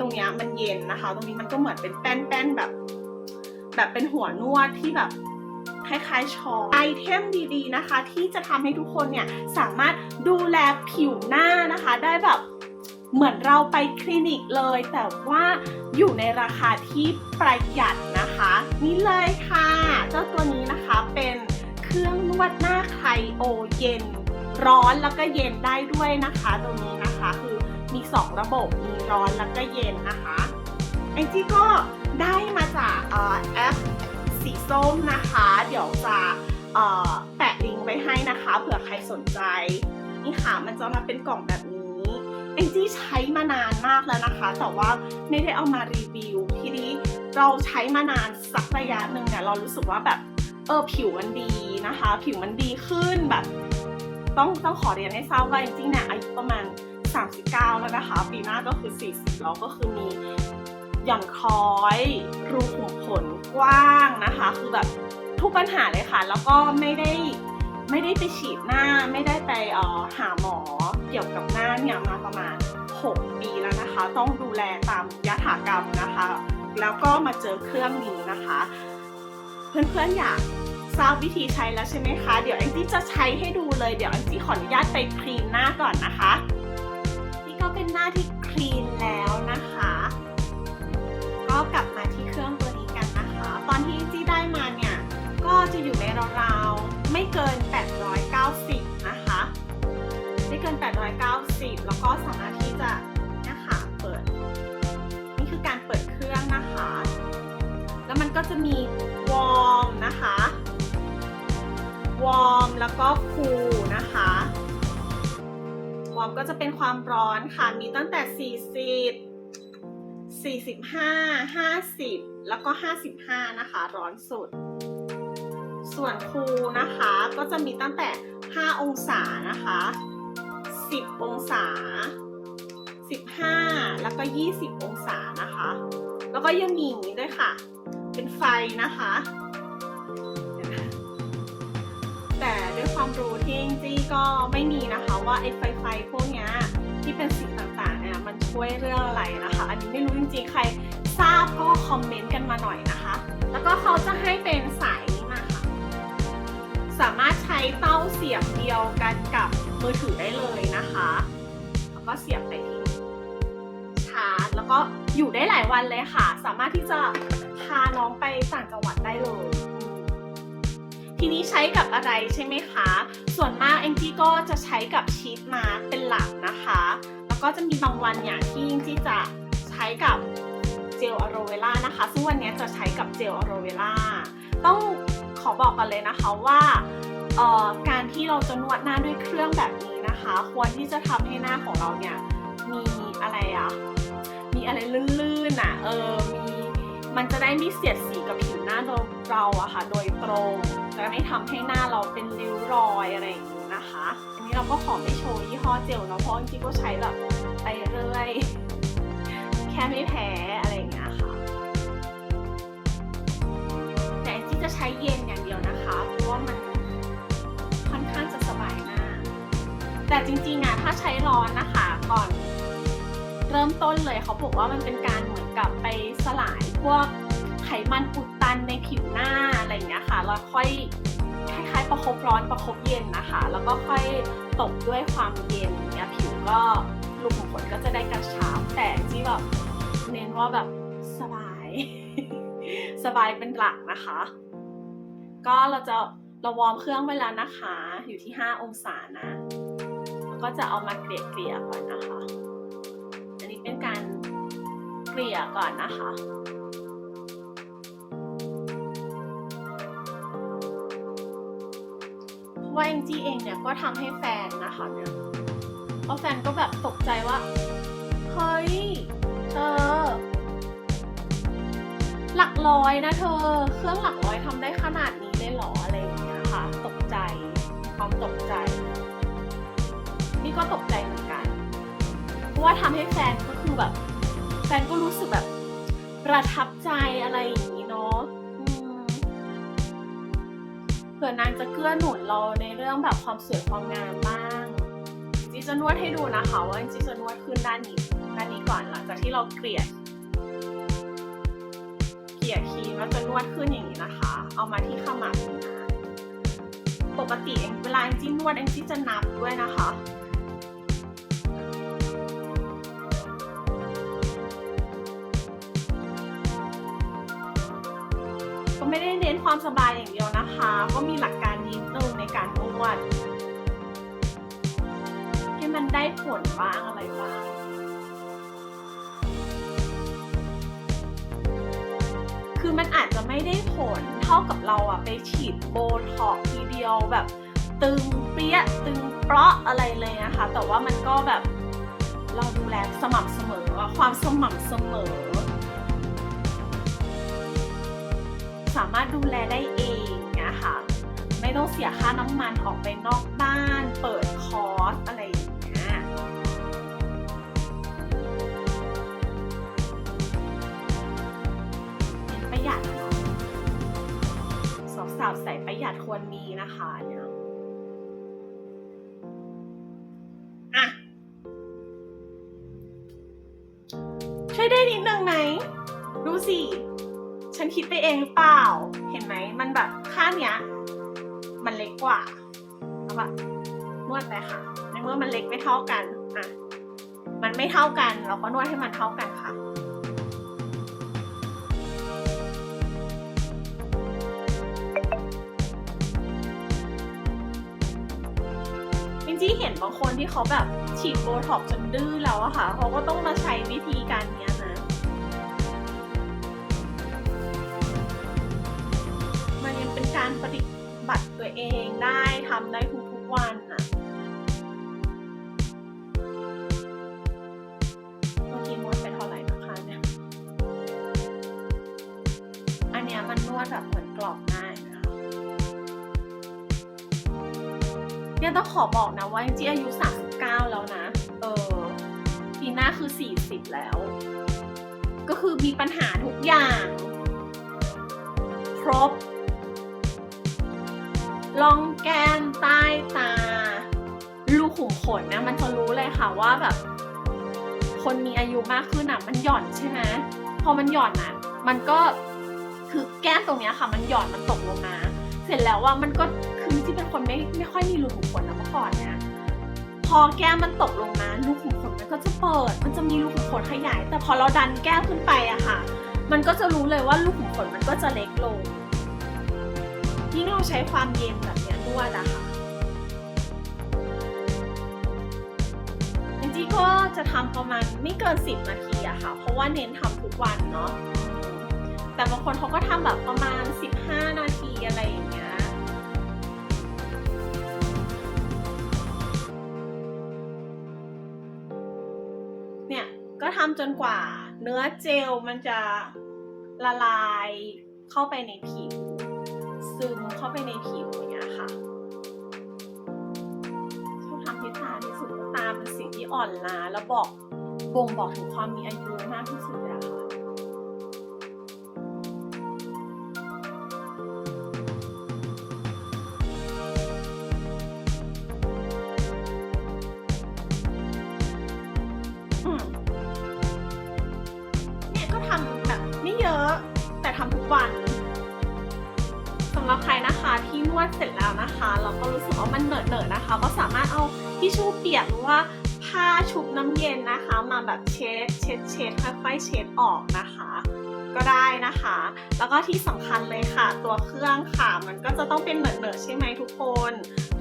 ตรงเนี้ยมันเย็นนะคะ ตรงนี้มันก็เหมือนเป็นแป้นๆแบบ แบบเป็นหัวนวดที่แบบคล้ายๆช้อนไอเทมดีๆนะคะ ที่จะทำให้ทุกคนเนี่ยสามารถดูแลผิวหน้านะคะ ได้แบบเหมือนเราไปคลินิกเลย แต่ว่าอยู่ในราคาที่ประหยัดนะคะ นี่เลยค่ะ เจ้าตัวนี้นะคะเป็นเครื่องนวดหน้าไคโอเย็น ร้อนแล้วก็เย็นได้ด้วยนะคะตรงนี้นะคะคือ มี 2 ระบบ มีร้อนแล้วก็เย็นนะคะแองจี้ก็ได้มาจากแอปสีส้มนะคะ เดี๋ยวจะแปะลิงก์ไว้ให้นะคะเผื่อใครสนใจ นี่ค่ะมันจะมาเป็นกล่องแบบนี้แองจี้ใช้มานานมากแล้วนะคะ แต่ว่าไม่ได้เอามารีวิวทีนี้เราใช้มานานสักระยะหนึ่งเนี่ยเรารู้สึกว่าแบบเออผิวมันดีนะคะ ผิวมันดีขึ้นแบบ ต้องต้องขอเรียนให้ทราบว่าจริงๆเนี่ยอายุประมาณ 39 แล้วนะคะ ปีหน้าก็คือ 40 แล้วก็คือมีหย่อนคล้อยรูขุมขนกว้างนะคะ คือแบบทุกปัญหาเลยค่ะ แล้วก็ไม่ได้ไม่ได้ไปฉีดหน้าไม่ได้ไปออหาหมอเกี่ยวกับหน้าเนี่ยมาประมาณ 6 ปีแล้วนะคะ ต้องดูแลตามยถากรรมนะคะ แล้วก็มาเจอเครื่องนี้นะคะ เพื่อนๆอยากทราบวิธีใช้แล้วใช่ไหมคะ เดี๋ยวแองจี้จะใช้ให้ดูเลย เดี๋ยวแองจี้ขออนุญาตไปคลีนหน้าก่อนนะคะ เป็นหน้าที่คลีนแล้วนะคะ ก็กลับมาที่เครื่องตัวนี้กันนะคะ ตอนที่จี้ได้มาเนี่ย ก็จะอยู่ในราวๆไม่เกิน 890 นะคะ ไม่เกิน 890 แล้วก็สามารถที่จะนี่ยค่ะเปิด นี่คือการเปิดเครื่องนะคะ แล้วมันก็จะมีวอร์มนะคะ วอร์มแล้วก็คูลนะคะ วมก็จะเป็นความร้อนค่ะ มีตั้งแต่ 40 45 50 แล้วก็ 55 นะคะ ร้อนสุด ส่วนคูนะคะก็จะมีตั้งแต่ 5 องศานะคะ 10 องศา 15 แล้วก็ 20 องศานะคะ แล้วก็ยังมีอย่างนี้ด้วยค่ะ เป็นไฟนะคะ แต่ด้วยความรู้ที่จริงๆก็ไม่มีนะคะว่าไอ้ไฟไฟพวกนี้ที่เป็นสีต่างๆเนี่ยมันช่วยเรื่องอะไรนะคะ อันนี้ไม่รู้จริงๆใครทราบก็คอมเมนต์กันมาหน่อยนะคะ แล้วก็เขาจะให้เป็นสายนี้มาค่ะ สามารถใช้เต้าเสียบเดียวกันกับมือถือได้เลยนะคะ แล้วก็เสียบไปที่ชาร์จแล้วก็อยู่ได้หลายวันเลยค่ะ สามารถที่จะพาน้องไปต่างจังหวัดได้เลย ทีนี้ใช้กับอะไรใช่ไหมคะ ส่วนมากแองจี้ก็จะใช้กับชีสมาเป็นหลักนะคะ แล้วก็จะมีบางวันอย่างที่แองจี้จะใช้กับเจลอะโรเวล่านะคะ ซึ่งวันนี้จะใช้กับเจลอะโรเวล่าต้องขอบอกกันเลยนะคะว่าการที่เราจะนวดหน้าด้วยเครื่องแบบนี้นะคะ ควรที่จะทำให้หน้าของเราเนี่ยมีอะไรอะมีอะไรลื่นๆอะเออมีมันจะได้ไม่เสียดสีกับผิว เราเราอะค่ะโดยตรงจะไม่ทำให้หน้าเราเป็นริ้วรอยอะไรอย่างนี้นะคะ อันนี้เราก็ขอไม่โชว์ยี่ห้อเจลเนาะเพราะจริงๆก็ใช้แบบไปเรื่อยแค่ไม่แพ้อะไรอย่างเงี้ยค่ะแต่ที่จะใช้เย็นอย่างเดียวนะคะเพราะว่ามันค่อนข้างจะสบายหน้า แต่จริงๆอะถ้าใช้ร้อนนะคะก่อนเริ่มต้นเลยเขาบอกว่ามันเป็นการเหมือนกับไปสลายพวกไขมันอุด นในผิวหน้าอะไรอย่างเงี้ยค่ะแล้วค่อยคล้ายๆประคบร้อนประคบเย็นนะคะ แล้วก็ค่อยตบด้วยความเย็นเนี่ยผิวก็รูขุมขนก็จะได้กระชับแต่ที่แบบเน้นว่าแบบสบาย สบายเป็นหลักนะคะ ก็เราจะเราวอร์มเครื่องไว้แล้วนะคะ อยู่ที่ 5 องศานะแล้วก็จะเอามาเกลี่ยๆก่อนนะคะ อันนี้เป็นการเกลี่ยก่อนนะคะ งจี้เองเนี่ยก็ทำให้แฟนนะคะเนี่ยเพราะแฟนก็แบบตกใจว่า เฮ้ย เธอ หลักร้อยนะเธอ เครื่องหลักร้อยทำได้ขนาดนี้เลยเหรออะไรอย่างเงี้ยค่ะ ตกใจ ความตกใจ นี่ก็ตกใจเหมือนกัน เพราะว่าทำให้แฟนก็คือแบบ แฟนก็รู้สึกแบบประทับใจอะไรอย่างนี้เนา ผื่อนางจะเกื้อหนุนเราในเรื่องแบบความสวยความงามบ้างจีจะนวดให้ดูนะคะว่าจีจะนวดขึ้นด้านนี้ด้านนี้ก่อนหลังจากที่เราเกลี่ยเกลี่ยคีมแล้วจะนวดขึ้นอย่างนี้นะคะ เอามาที่ขมับนะปกติเองเวลาแองจี้นวดแองจี้จะนับด้วยนะคะ ก็ไม่ได้เน้นความสบายอย่างเดียวนะคะ ก็มีหลักการนิดนึงในการนวดให้มันได้ผลบ้างอะไรบ้างคือมันอาจจะไม่ได้ผลเท่ากับเราอะไปฉีดโบท็อกทีเดียวแบบ ตึงเปี้ยตึงเปราะอะไรเลยนะคะ แต่ว่ามันก็แบบเราดูแลสม่ำเสมอความสม่ำเสมอามารถดูแลได้เองนี่ยค่ะไม่ต้องเสียค่าน้ำมันออกไปนอกบ้าน เปิดคอร์สอะไรอย่างเงี้ยประหยัดเนาะสาวใส่ประหยัดควรมีนะคะเนี่ยอะช่วยได้นิดนึงไหมดูสิ ฉันคิดไปเองหรือเปล่า เห็นไหม มันแบบค่าเนี้ย มันเล็กกว่าเอาปะนวดไปค่ะ ในเมื่อมันเล็กไม่เท่ากันอะมันไม่เท่ากัน เราก็นวดให้มันเท่ากันค่ะจริงๆเห็นบางคนที่เขาแบบฉีดโบท็อกจนดื้อแล้วอะค่ะ เขาก็ต้องมาใช้วิธีการเนี้ย การปฏิบัติตัวเองได้ทำได้ทุกๆวันอะเมื่อกี้นวดไปเท่าไหร่นะคะเนี่ยอันเนี้ยมันนวดแบบเหมือนกรอบง่ายนะคะเนี่ยต้องขอบอกนะว่าจริงๆอายุ 39 แล้วนะ เออปีหน้าคือ 40 แล้ว ก็คือมีปัญหาทุกอย่าง ครบ ลองแก้มใต้ตา ลูกขุมขนนะ มันจะรู้เลยค่ะว่าแบบ คนมีอายุมากขึ้นอะ มันหย่อนใช่ไหมพอมันหย่อนอะมันก็คือแก้มตรงเนี้ยค่ะ มันหย่อนมันตกลงมาเสร็จแล้วว่ามันก็คือที่เป็นคนไม่ไม่ค่อยมีรูขุมขนนะเมื่อก่อนเนี่ยพอแก้มมันตกลงมารูขุมขนมันก็จะเปิด มันจะมีรูขุมขนขยาย แต่พอเราดันแก้มขึ้นไปอะค่ะ มันก็จะรู้เลยว่ารูขุมขนมันก็จะเล็กลง ยิ่งเราใช้ความเย็นแบบนี้ยนวดอะค่ะจริงๆก็จะทำประมาณไม่เกิน 10 นาทีอะค่ะ เพราะว่าเน้นทำทุกวันเนาะแต่บางคนเขาก็ทำแบบประมาณ 15 นาทีอะไรอย่างเงี้ยเนี่ยก็ทำจนกว่าเนื้อเจลมันจะละลายเข้าไปในผิว ซึมเข้าไปในผิวอย่างเงี้ยค่ะชอบทำให้ตาที่สุดตาเป็นสิ่งที่อ่อนล้าแล้วบอกบ่งบอกถึงความมีอายุมากที่สุดเลยอะค่ะเนี่ยก็ทำแบบไม่เยอะแต่ทำทุกวันำหรับใครนะคะที่นวดเสร็จแล้วนะคะแล้วก็รู้สึกว่ามันเหนอะเหนอะนะคะ ก็สามารถเอาทิชชู่เปียกหรือว่าผ้าชุบน้ำเย็นนะคะ มาแบบเช็ดเช็ดเช็ดค่อยๆ เช็ดออกนะคะ ก็ได้นะคะ แล้วก็ที่สำคัญเลยค่ะ ตัวเครื่องค่ะ มันก็จะต้องเป็นเหนอะเหนอะใช่ไหมทุกคน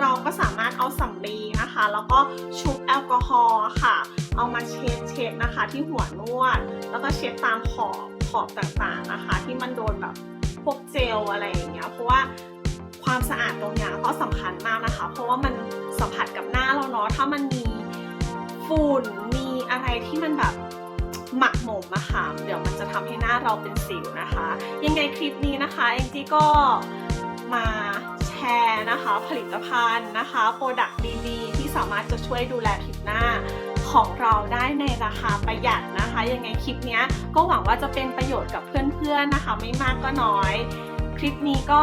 เราก็สามารถเอาสำลีนะคะ แล้วก็ชุบแอลกอฮอล์ค่ะ เอามาเช็ดเช็ดนะคะ ที่หัวนวด แล้วก็เช็ดตามขอบขอบต่างๆนะคะ ที่มันโดนแบบ พวกเจลอะไรอย่างเงี้ยเพราะว่าความสะอาดตรงเนี้ยก็สำคัญมากนะคะ เพราะว่ามันสัมผัสกับหน้าเราเนาะถ้ามันมีฝุ่นมีอะไรที่มันแบบหมักหมมอะค่ะเดี๋ยวมันจะทำให้หน้าเราเป็นสิวนะคะ ยังไงคลิปนี้นะคะเองจี้ก็มาแชร์นะคะ ผลิตภัณฑ์นะคะโปรดักต์ดีๆ ที่สามารถจะช่วยดูแลผิวหน้า ของเราได้ในราคาประหยัดนะคะ ยังไงคลิปนี้ก็หวังว่าจะเป็นประโยชน์กับเพื่อนๆนะคะ ไม่มากก็น้อย คลิปนี้ก็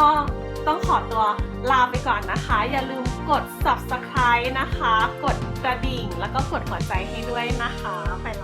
ต้องขอตัวลาไปก่อนนะคะ อย่าลืมกด subscribe นะคะ กดกระดิ่ง แล้วก็กดหัวใจให้ด้วยนะคะ ไปแล้ว